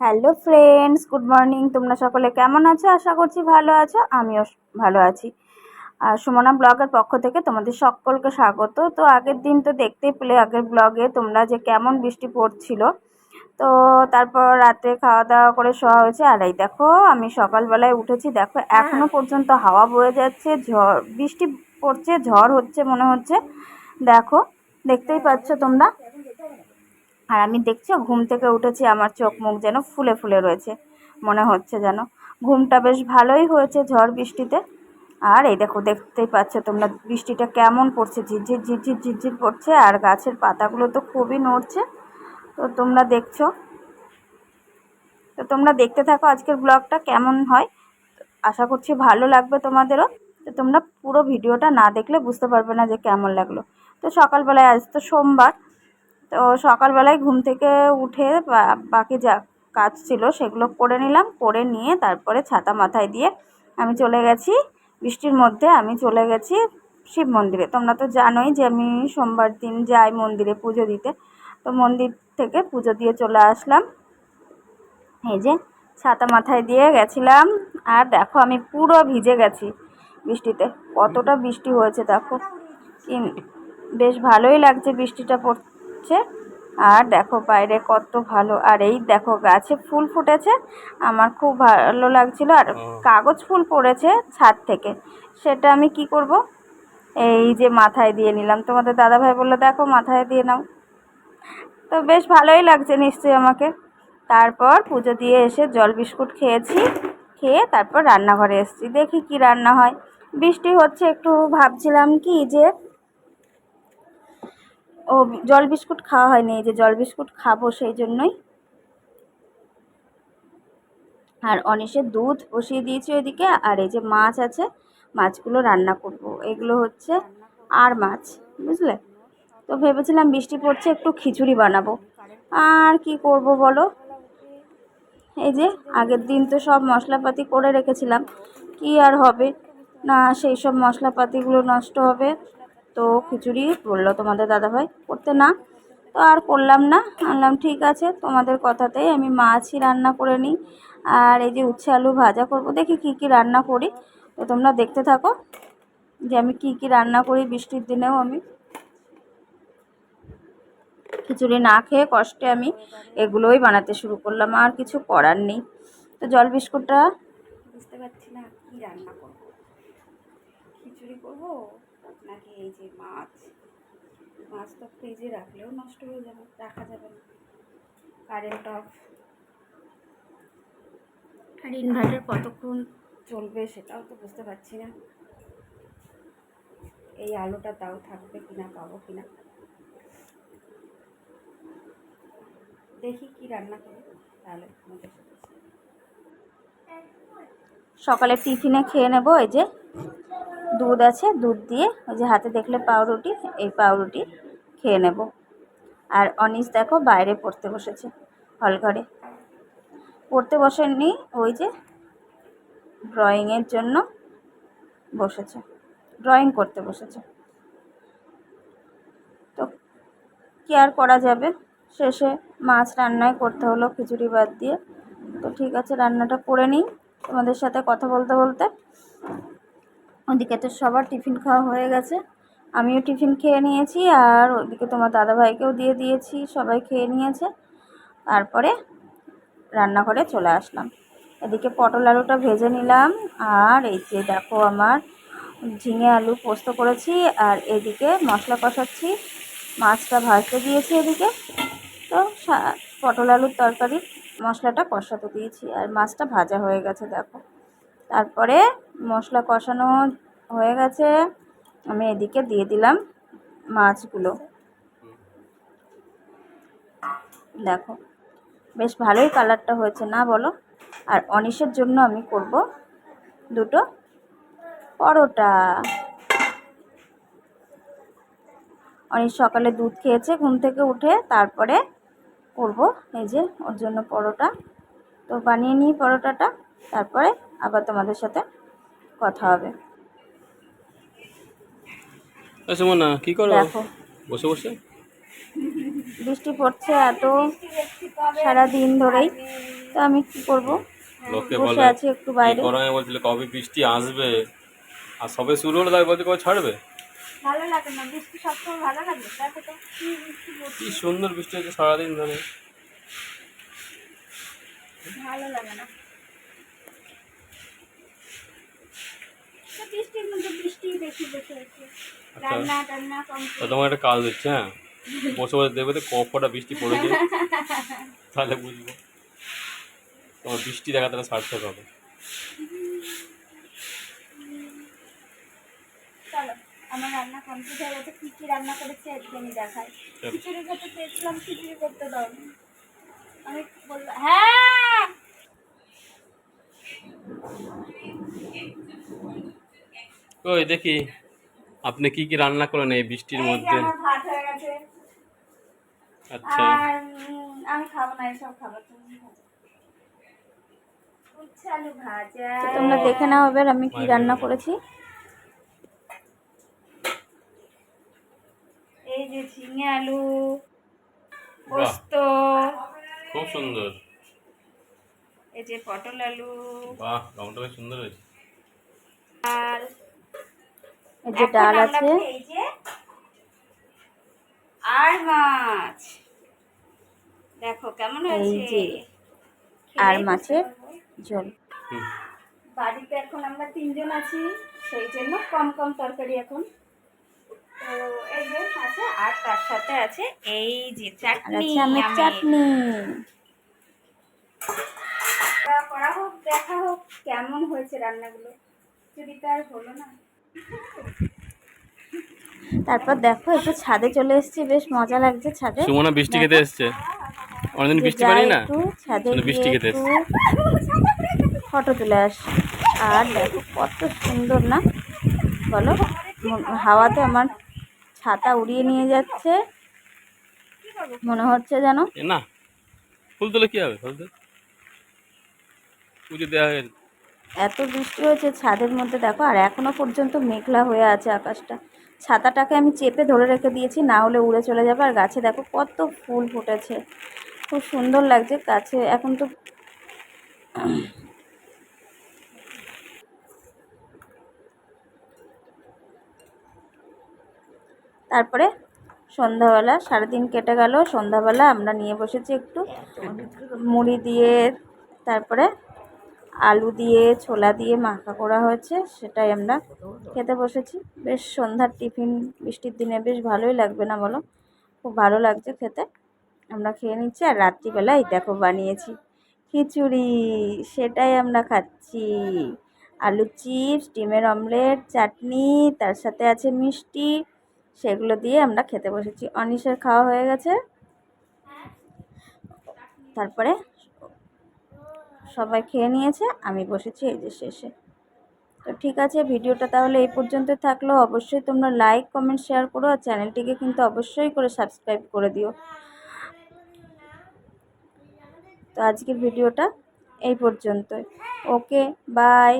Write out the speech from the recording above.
Hello friends good morning. তোমরা সকলে কেমন আছো? আশা করছি ভালো আছো আমিও ভালো আছি। আর সুমনা ব্লগের পক্ষ থেকে তোমাদের সকলকে স্বাগত। তো আগের দিন তো দেখতেই পেলে আগের ব্লগে তোমরা যে কেমন বৃষ্টি পড়ছিল। তো তারপর রাতে খাওয়া দাওয়া করে শোয়া হয়েছে। আর এই দেখো আমি সকালবেলায় উঠেছি। দেখো এখনও পর্যন্ত হাওয়া বয়ে যাচ্ছে ঝড় বৃষ্টি পড়ছে ঝড় হচ্ছে মনে হচ্ছে। দেখো দেখতেই পাচ্ছ তোমরা? আর আমি দেখছ, ঘুম থেকে উঠেছি, আমার চোখ মুখ যেন ফুলে ফুলে রয়েছে, মনে হচ্ছে যেন। ঘুমটা বেশ ভালোই হয়েছে ঝড় বৃষ্টিতে। আর এই দেখো, দেখতেই পাচ্ছ তোমরা বৃষ্টিটা কেমন পড়ছে, ঝিরঝির ঝিরঝির ঝিরঝির পড়ছে, আর গাছের পাতাগুলো তো খুবই নড়ছে। তো তোমরা দেখছ। তো তোমরা দেখতে থাকো আজকের ব্লগটা কেমন হয়। আশা করছি ভালো লাগবে তোমাদেরও। তো তোমরা পুরো ভিডিওটা না দেখলে বুঝতে পারবে না যে কেমন লাগল। তো সকালবেলায় আজ তো সোমবার তো সকালবেলায় ঘুম থেকে উঠে বাকি যা কাজ ছিল সেগুলো করে নিলাম, করে নিয়ে তারপরে ছাতা মাথায় দিয়ে আমি চলে গেছি। বৃষ্টির মধ্যে আমি চলে গেছি শিব মন্দিরে। তোমরা তো জানোই যে আমি সোমবার দিন যাই মন্দিরে পুজো দিতে। তো মন্দির থেকে পুজো দিয়ে চলে আসলাম। এই যে ছাতা মাথায় দিয়ে গেছিলাম আর দেখো আমি পুরো ভিজে গেছি বৃষ্টিতে। কতটা বৃষ্টি হয়েছে দেখো। বেশ ভালোই লাগছে বৃষ্টিটা পড়ছে আর দেখো বাইরে কত ভালো। আর এই দেখো গাছে ফুল ফুটেছে। আমার খুব ভালো লাগছিল। আর কাগজ ফুল পড়েছে ছাদ থেকে। সেটা আমি কি করব? এই যে মাথায় দিয়ে নিলাম। তোমাদের দাদাভাই বলল দেখো মাথায় দিয়ে নাও। তো বেশ ভালোই লাগছে নিশ্চয়ই আমাকে। তারপর পুজো দিয়ে এসে জল বিস্কুট খেয়েছি। খেয়ে তারপর রান্নাঘরে এসেছি। দেখি কি রান্না হয়। বৃষ্টি হচ্ছে একটু ভাবছিলাম কি যে ও জল বিস্কুট খাওয়া হয়নি, এই যে জল বিস্কুট খাব সেই জন্যই। আর অনিশের দুধ বসিয়ে দিয়েছি ওইদিকে, আর এই যে মাছ আছে, মাছগুলো রান্না করব। এগুলো হচ্ছে আর মাছ, বুঝলে? তো ভেবেছিলাম বৃষ্টি পড়ছে, একটু খিচুড়ি বানাবো। আর কি করব বলো? এই যে আগের দিন তো সব মশলাপাতি করে রেখেছিলাম, কি আর হবে? না, সেই সব মশলাপাতিগুলো নষ্ট হবে। তো খিচুড়ি বলল তোমাদের দাদাভাই, করতে না। তো আর করলাম না, আনলাম, ঠিক আছে, তোমাদের কথাতেই আমি মাছই রান্না করে নিই। আর এই যে উচ্ছে আলু ভাজা করব, দেখি কি কি রান্না করি। তো তোমরা দেখতে থাকো যে আমি কি কি রান্না করি বৃষ্টির দিনেও আমি। খিচুড়ি না খেয়ে কষ্টে আমি এগুলোই বানাতে শুরু করলাম, আর কিছু করার নেই। তো জল বিস্কুটটা বুঝতে পারছি না কি রান্না করব। খিচুড়ি করব? নাকি এই যে মাছ মাছ তো ফ্রিজে রাখলেও নষ্ট হয়ে যাবে রাখা যাবে না। কারেন্ট অফ আর ইনভার্টার কতক্ষণ চলবে সেটাও তো বুঝতে পারছি না। এই আলোটা তাও থাকবে কিনা পাবো কিনা? দেখি কি রান্না করি তাহলে সকালে টিফিনে খেয়ে নেব এই যে দুধ আছে, দুধ দিয়ে ওই যে হাতে দেখলে পাউরুটি, এই পাউরুটি খেয়ে নেব। আর অনিস দেখো বাইরে পড়তে বসেছে হল ঘরে। পড়তে বসেননি ওই যে ড্রয়িংয়ের জন্য বসেছে। ড্রয়িং করতে বসেছে। তো কি আর করা যাবে? শেষে মাছ রান্নাই করতে হলো, খিচুড়ি বাদ দিয়ে। তো ঠিক আছে, রান্নাটা করে নিই তোমাদের সাথে কথা বলতে বলতে। ওদিকে তো সবার টিফিন খাওয়া হয়ে গেছে। আমিও টিফিন খেয়ে নিয়েছি আর ওদিকে তোমার দাদাভাইকেও দিয়ে দিয়েছি, সবাই খেয়ে নিয়েছে। তারপরে রান্নাঘরে চলে আসলাম। এদিকে পটল আলুটা ভেজে নিলাম আর এই যে দেখো আমার ঝিঙে আলু পোস্ত করেছি আর এদিকে মশলা কষাচ্ছি, মাছটা ভাজতে দিয়েছি এদিকে। তো পটল আলুর তরকারি মশলাটা কষাতে দিয়েছি আর মাছটা ভাজা হয়ে গেছে দেখো। তারপরে মশলা কষানো হয়ে গেছে। আমি এদিকে দিয়ে দিলাম মাছগুলো। দেখো, বেশ ভালোই কালারটা হয়েছে না বলো? আর অনিশের জন্য আমি করব দুটো পরোটা। অনিশ সকালে দুধ খেয়েছে, ঘুম থেকে উঠে তারপরে করব এই যে ওর জন্য পরোটা। তো বানিয়ে নিই পরোটাটা, তারপরে আবার তোমাদের সাথে কথা হবে। আচ্ছা মনা কি করো? বসে বসে? বৃষ্টি পড়ছে এত সারা দিন ধরেই তো আমি কি করব? লোকে বসে বলে আছি একটু বাইরে। গরমে বলছিল কবে বৃষ্টি আসবে? আর সবে শুরু হলো তাই বলছে কবে ছাড়বে? ভালো লাগে না বৃষ্টি সবসময় ভালো লাগে? দেখো তো কি কি সুন্দর বৃষ্টি হচ্ছে সারাদিন ধরে। ভালো লাগে না। বৃষ্টির মধ্যে বৃষ্টি দেখি বসে আছে রান্না টান্না কম তো একটা কাজ দিচ্ছে হ্যাঁ? বসে বসে দেখবে তো কপটা বৃষ্টি পড়েছে তাহলে বুঝব। তোমার বৃষ্টি দেখা তাহলে সার্থক হবে। চলো আমার রান্না কমপ্লিট হয়ে গেছে। কী কী রান্না করেছি আজকে আমি দেখাই। খিচুড়ি করতে চেয়েছিলাম খিচুড়ি করতে দাও আমি বললাম হ্যাঁ! ওই দেখি আপনি কি কি রান্না করেন এই বৃষ্টির মধ্যে? ভাত হয়ে গেছে। আচ্ছা। আর আমি খাব না এসব খাবার তোমরা দেখে নাও এবার আমি কি রান্না করেছি। এই যে ঝিঙে আলু পোস্ত। খুব সুন্দর। এই যে পটল আলু। বাহ রংটা বেশ সুন্দর হয়েছে। ডাল এই যে ডাল আছে। এই যে আর মাছ। দেখো কেমন হয়েছে? আর মাছের ঝোল। বাড়িতে এখন আমরা তিনজন আছি সেই জন্য কম কম তরকারি এখন। তো এই যে আছে আর তার সাথে আছে এই যে আর চাটনি আমের আমের। চাটনি। তা করা হোক দেখা হোক কেমন হয়েছে রান্নাগুলো? যদি তার হলো না। তারপর দেখো একটু ছাদে চলে এসেছি বেশ মজা লাগছে ছাদে। সুমনা বৃষ্টি খেতে এসছে। অনেকদিন বৃষ্টি পারি না? ছাদে বৃষ্টি খেতে ফটো তুলে আস। আর দেখো কত সুন্দর না? বলো হাওয়াতে আমার ছাতা উড়িয়ে নিয়ে যাচ্ছে। মনে হচ্ছে যেন না ফুল তুলে কি হবে? ফুল তুলে। পুজো দেওয়া হয়ে এত বৃষ্টি হয়েছে ছাদের মধ্যে, দেখো, আর এখনও পর্যন্ত মেঘলা হয়ে আছে আকাশটা। ছাতাটাকে আমি চেপে ধরে রেখে দিয়েছি, না হলে উড়ে চলে যাবে। আর গাছে দেখো কত ফুল ফুটেছে। খুব সুন্দর লাগছে গাছে। এখন তো তারপরে সন্ধ্যাবেলা, সারাদিন কেটে গেল। সন্ধ্যাবেলা আমরা নিয়ে বসেছি একটু মুড়ি দিয়ে, তারপরে আলু দিয়ে, ছোলা দিয়ে মাখা করা হয়েছে, সেটাই আমরা খেতে বসেছি। বেশ সন্ধ্যার টিফিন, বৃষ্টির দিনে বেশ ভালোই লাগবে না বলো? খুব ভালো লাগছে খেতে। আমরা খেয়ে নিচ্ছি আর রাত্রিবেলায় দেখো বানিয়েছি খিচুড়ি, সেটাই আমরা খাচ্ছি। আলু চিপস, ডিমের অমলেট, চাটনি, তার সাথে আছে মিষ্টি, সেগুলো দিয়ে আমরা খেতে বসেছি। অনিশের খাওয়া হয়ে গেছে। তারপরে সবাই খেয়ে নিয়েছে, আমি বসেছি এই যে শেষে। তো ঠিক আছে, ভিডিওটা তাহলে এই পর্যন্ত থাকল। অবশ্যই তোমরা লাইক কমেন্ট শেয়ার করো আর চ্যানেলটিকে কিন্তু অবশ্যই করে সাবস্ক্রাইব করে দিও। তো আজকের ভিডিওটা এই পর্যন্তই। Okay bye